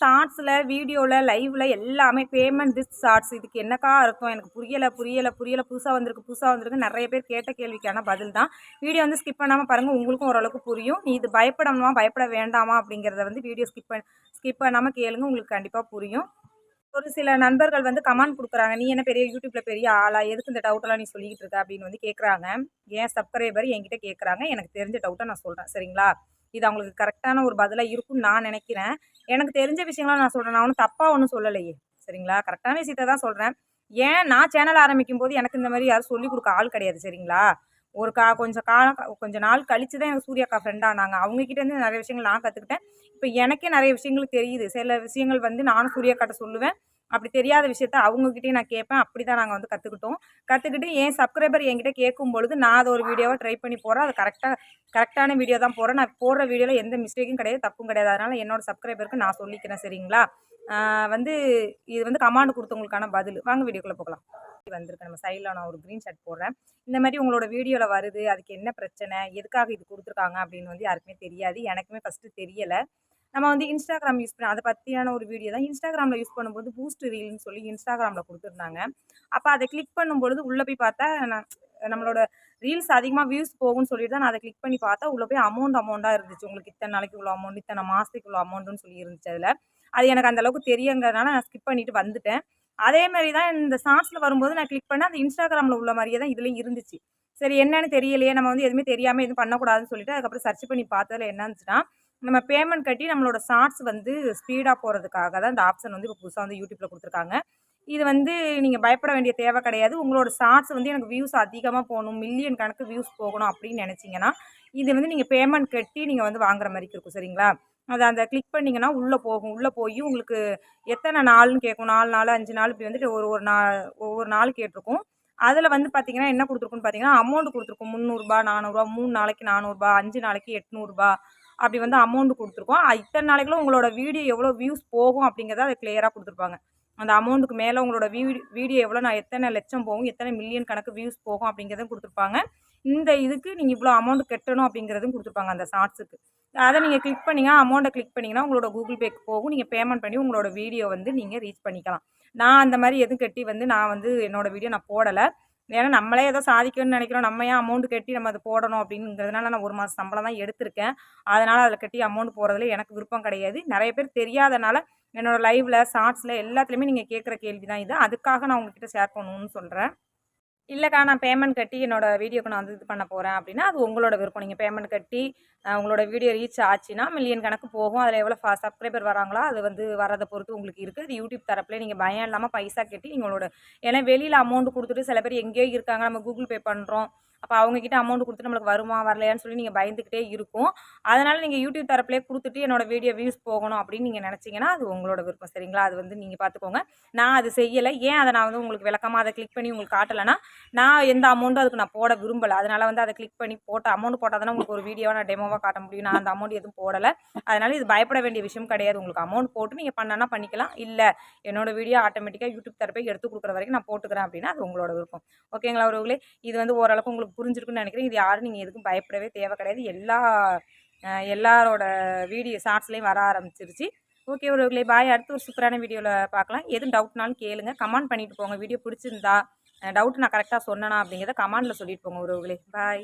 ஷார்ட்ஸில் வீடியோவில் லைவில் எல்லாமே பேமெண்ட் திஸ் ஷார்ட்ஸ் இதுக்கு என்னக்கா அர்த்தம்? எனக்கு புரியலை புரியலை புரியலை. புதுசாக வந்திருக்கு புதுசாக வந்திருக்கு நிறைய பேர் கேட்ட கேள்விக்கான பதில் தான். வீடியோ வந்து ஸ்கிப் பண்ணாமல் பாருங்கள் உங்களுக்கும் ஓரளவுக்கு புரியும். நீ இது பயப்படணுமா பயப்பட வேண்டாமா அப்படிங்கிறத வந்து வீடியோ ஸ்கிப் பண்ண ஸ்கிப் பண்ணாமல் கேளுங்க உங்களுக்கு கண்டிப்பாக புரியும். ஒரு சில நண்பர்கள் வந்து கமெண்ட் கொடுக்குறாங்க நீ என்ன பெரிய யூடியூப்பில் பெரிய ஆளா? எதுக்கு இந்த டவுட்டெல்லாம் நீ சொல்லிக்கிட்டு இருக்க? அப்படின்னு வந்து கேட்குறாங்க ஏன் சப்ஸ்கிரைபர் என்கிட்ட கேட்குறாங்க எனக்கு தெரிஞ்ச டவுட்டை நான் சொல்கிறேன் சரிங்களா? இது அவங்களுக்கு கரெக்டான ஒரு பதிலாக இருக்கும்னு நான் நினைக்கிறேன். எனக்கு தெரிஞ்ச விஷயங்களாம் நான் சொல்கிறேன் நான் ஒன்றும் தப்பாக ஒன்றும் சொல்லலையே. சரிங்களா? கரெக்டான விஷயத்த தான் சொல்கிறேன் ஏன் நான் சேனல் ஆரம்பிக்கும் போது எனக்கு இந்த மாதிரி யாரும் சொல்லிக் கொடுக்க ஆள் கிடையாது சரிங்களா? ஒரு கா கொஞ்சம் காலம் கொஞ்சம் நாள் கழித்து தான் எனக்கு சூர்யாக்கா ஃப்ரெண்டானாங்க அவங்கக்கிட்டேருந்து நிறைய விஷயங்கள் நான் கற்றுக்கிட்டேன் இப்போ எனக்கே நிறைய விஷயங்கள் தெரியுது. சில விஷயங்கள் வந்து நானும் சூர்யாக்காட்ட சொல்லுவேன். அப்படி தெரியாத விஷயத்த அவங்கக்கிட்டே நான் கேட்பேன். அப்படி தான் நாங்கள் வந்து கற்றுக்கிட்டோம் கற்றுக்கிட்டு என் சப்ஸ்கிரைபர் என்கிட்ட கேட்கும் பொழுது நான் அதை ஒரு வீடியோவாக ட்ரை பண்ணி போகிறேன் அது கரெக்டாக கரெக்டான வீடியோ தான் போகிறேன் நான் போடுற வீடியோவில் எந்த மிஸ்டேக்கும் கிடையாது தப்பும் கிடையாது. அதனால் என்னோடய சப்ஸ்கிரைபருக்கு நான் சொல்லிக்கிறேன் சரிங்களா? வந்து இது வந்து கமாண்ட் கொடுத்தவங்களுக்கான பதில். வாங்க வீடியோக்குள்ளே போகலாம். வந்திருக்கு. நம்ம சைடில் நான் ஒரு க்ரீன் ஷர்ட் போடுறேன். இந்த மாதிரி உங்களோட வீடியோவில் வருது. அதுக்கு என்ன பிரச்சனை? எதுக்காக இது கொடுத்துருக்காங்க அப்படின்னு வந்து யாருக்குமே தெரியாது. எனக்குமே ஃபஸ்ட்டு தெரியலை. நம்ம வந்து இன்ஸ்டாகிராம் யூஸ் பண்ண அதை பற்றியான ஒரு வீடியோ தான் இன்ஸ்டாகிராமில் யூஸ் பண்ணும்போது பூஸ்ட் ரீல்னு சொல்லி இன்ஸ்டாகிராமில் கொடுத்துருந்தாங்க. அப்போ அதை கிளிக் பண்ணும்பொழுது உள்ளே போய் பார்த்தா நான் நம்மளோட ரீல்ஸ் அதிகமாக வியூஸ் போகும்னு சொல்லிட்டு தான் நான் அதை கிளிக் பண்ணி பார்த்தா உள்ளே போய் அமௌண்ட் அமௌண்ட்டாக இருந்துச்சு. உங்களுக்கு இத்தனை நாளைக்கு இவ்வளோ அமௌண்ட் இத்தனை மாதத்துக்கு இவ்வளோ அமௌண்ட்டுன்னு சொல்லி இருந்துச்சு அதில். அது எனக்கு அந்தளவுக்கு தெரியுங்கிறதுனால நான் ஸ்கிப் பண்ணிட்டு வந்துட்டேன். அதே மாதிரி தான் இந்த ஷார்ட்ஸில் வரும்போது நான் கிளிக் பண்ணேன் அந்த இன்ஸ்டாகிராமில் உள்ள மாதிரியே தான் இதுலேயும் இருந்துச்சு. சரி என்னன்னு தெரியலையே நம்ம வந்து எதுவுமே தெரியாமல் எதுவும் பண்ணக்கூடாதுன்னு சொல்லிட்டு அதுக்கப்புறம் சர்ச் பண்ணி பார்த்ததில் என்ன இருந்துச்சுன்னா நம்ம பேமெண்ட் கட்டி நம்மளோட ஷார்ட்ஸ் வந்து ஸ்பீடாக போகிறதுக்காக தான் இந்த ஆப்ஷன் வந்து இப்போ புதுசாக வந்து யூடியூப்பில் கொடுத்துருக்காங்க. இது வந்து நீங்கள் பயப்பட வேண்டிய தேவை கிடையாது. உங்களோட ஷார்ட்ஸ் வந்து எனக்கு வியூஸ் அதிகமாக போகணும் மில்லியன் கணக்கு வியூஸ் போகணும் அப்படின்னு நினச்சிங்கன்னா இது வந்து நீங்கள் பேமெண்ட் கட்டி நீங்கள் வந்து வாங்குற மாதிரி இருக்கும் சரிங்களா? அதை அந்த கிளிக் பண்ணிங்கன்னா உள்ளே போகும். உள்ளே போய் உங்களுக்கு எத்தனை நாள்னு கேட்கும். நாலு நாள் அஞ்சு நாள் இப்படி வந்துட்டு ஒரு ஒரு நாள் ஒவ்வொரு நாள் கேட்டிருக்கும். அதில் வந்து பார்த்தீங்கன்னா என்ன கொடுத்துருக்குன்னு பார்த்தீங்கன்னா அமௌண்ட் கொடுத்துருக்கும். முந்நூறுரூபா நானூறுரூவா மூணு நாளைக்கு நானூறுரூபா அஞ்சு நாளைக்கு எட்நூறுபா அப்படி வந்து அமௌண்ட் கொடுத்துருக்கோம். இத்தனை நாளைக்குள்ள உங்களோட வீடியோ எவ்வளோ வியூஸ் போகும் அப்படிங்கிறத அதை கிளியராக கொடுத்துருப்பாங்க. அந்த அமௌண்ட்டுக்கு மேலே உங்களோட வீடியோ எவ்வளோ நான் எத்தனை லட்சம் போகும் எத்தனை மில்லியன் கணக்கு வியூஸ் போகும் அப்படிங்கிறதும் கொடுத்துருப்பாங்க. இந்த இதுக்கு நீங்கள் இவ்வளோ அமௌண்ட் கட்டணும் அப்படிங்கிறதும் கொடுத்துருப்பாங்க அந்த ஷார்ட்ஸுக்கு அதை நீங்கள் கிளிக் பண்ணிங்க அமௌண்ட்டை கிளிக் பண்ணிங்கன்னா உங்களோட கூகுள் பேக்கு போகும். நீங்கள் பேமெண்ட் பண்ணி உங்களோட வீடியோ வந்து நீங்கள் ரீச் பண்ணிக்கலாம். நான் அந்த மாதிரி எதுவும் கட்டி வந்து நான் வந்து என்னோடய வீடியோ நான் போடலை. ஏன்னா நம்மளே ஏதோ சாதிக்கணும்னு நினைக்கிறோம். நம்ம ஏன் அமௌண்ட் கட்டி நம்ம அதை போடணும் அப்படிங்கிறதுனால நான் ஒரு மாதம் சம்பளம் தான் எடுத்திருக்கேன். அதனால் அதில் கட்டி அமௌண்ட் போகிறதுல எனக்கு விருப்பம் கிடையாது. நிறைய பேர் தெரியாதனால என்னோடய லைவில் ஷார்ட்ஸில் எல்லாத்துலேயுமே நீங்கள் கேட்குற கேள்வி தான் இது. அதுக்காக நான் உங்ககிட்ட ஷேர் பண்ணணும்னு சொல்கிறேன் இல்லைக்கா நான் பேமெண்ட் கட்டி என்னோடய வீடியோக்கு நான் வந்து இது பண்ண போகிறேன் அப்படின்னா அது உங்களோட விருப்பம். நீங்கள் பேமெண்ட் கட்டி உங்களோட வீடியோ ரீச் ஆச்சுன்னா மில்லியன் கணக்கு போகும். அதில் எவ்வளோ ஃபா சப்ஸ்கிரைபர் வராங்களோ அது வந்து வரதை பொறுத்து உங்களுக்கு இருக்குது. அது யூடியூப் தரப்புலேயே நீங்கள் பயம் இல்லாமல் பைசா கட்டி உங்களோட ஏன்னா வெளியில் அமௌண்ட் கொடுத்துட்டு சில பேர் எங்கேயோ இருக்காங்க. நம்ம கூகுள் பே பண்ணுறோம் அப்போ அவங்கக்கிட்ட அமௌண்ட் கொடுத்து நம்மளுக்கு வருமா வரலையான்னு சொல்லி நீங்கள் பயந்துக்கிட்டே இருக்கும். அதனால் நீங்கள் யூடியூப் தரப்புலேயே கொடுத்துட்டு என்னோடய வீடியோ வியூஸ் போகணும் அப்படின்னு நீங்கள் நினச்சிங்கன்னா அது உங்களோட விருப்பம் சரிங்களா? அது வந்து நீங்கள் பார்த்துக்கோங்க நான் அது செய்யலை. ஏன் அதை நான் வந்து உங்களுக்கு விளக்கமாக அதை கிளிக் பண்ணி உங்களுக்கு காட்டலைன்னா நான் எந்த அமௌண்ட்டும் அதுக்கு நான் போட விரும்பலை. அதனால் வந்து அதை கிளிக் பண்ணி போட்ட அமௌண்ட் போட்டால் தானே உங்களுக்கு ஒரு வீடியோவாக நான் டெமோவாக காட்ட முடியும். நான் அந்த அமௌண்ட் எதுவும் போடலை. அதனால் இது பயப்பட வேண்டிய விஷயம் கிடையாது. உங்களுக்கு அமௌண்ட் போட்டு நீங்கள் பண்ணனா பண்ணிக்கலாம். இல்லை என்னோடய வீடியோ ஆட்டோமேட்டிக்காக யூடியூப் தரப்பை எடுத்து கொடுக்குற வரைக்கும் நான் போட்டுக்கிறேன் அப்படின்னா அது உங்களோட விருப்பம். ஓகேங்களா அவர்களே இது வந்து ஓரளவுக்கு உங்களுக்கு புரிஞ்சிருக்குன்னு நினைக்கிறேன். இது யாரும் நீங்கள் எதுக்கும் பயப்படவே தேவை கிடையாது. எல்லா எல்லாரோட வீடியோ ஷார்ட்ஸ்லேயும் வர ஆரம்பிச்சிருச்சு. ஓகே உறவுகளே பாய் அடுத்து ஒரு சூப்பரான வீடியோவில் பார்க்கலாம். எதுவும் டவுட்னாலும் கேளுங்க. கமெண்ட் பண்ணிட்டு போங்க. வீடியோ பிடிச்சிருந்தா டவுட் நான் கரெக்டாக சொன்னேனா அப்படிங்கிறத கமெண்டில் சொல்லிட்டு போங்க உறவுகளே பாய்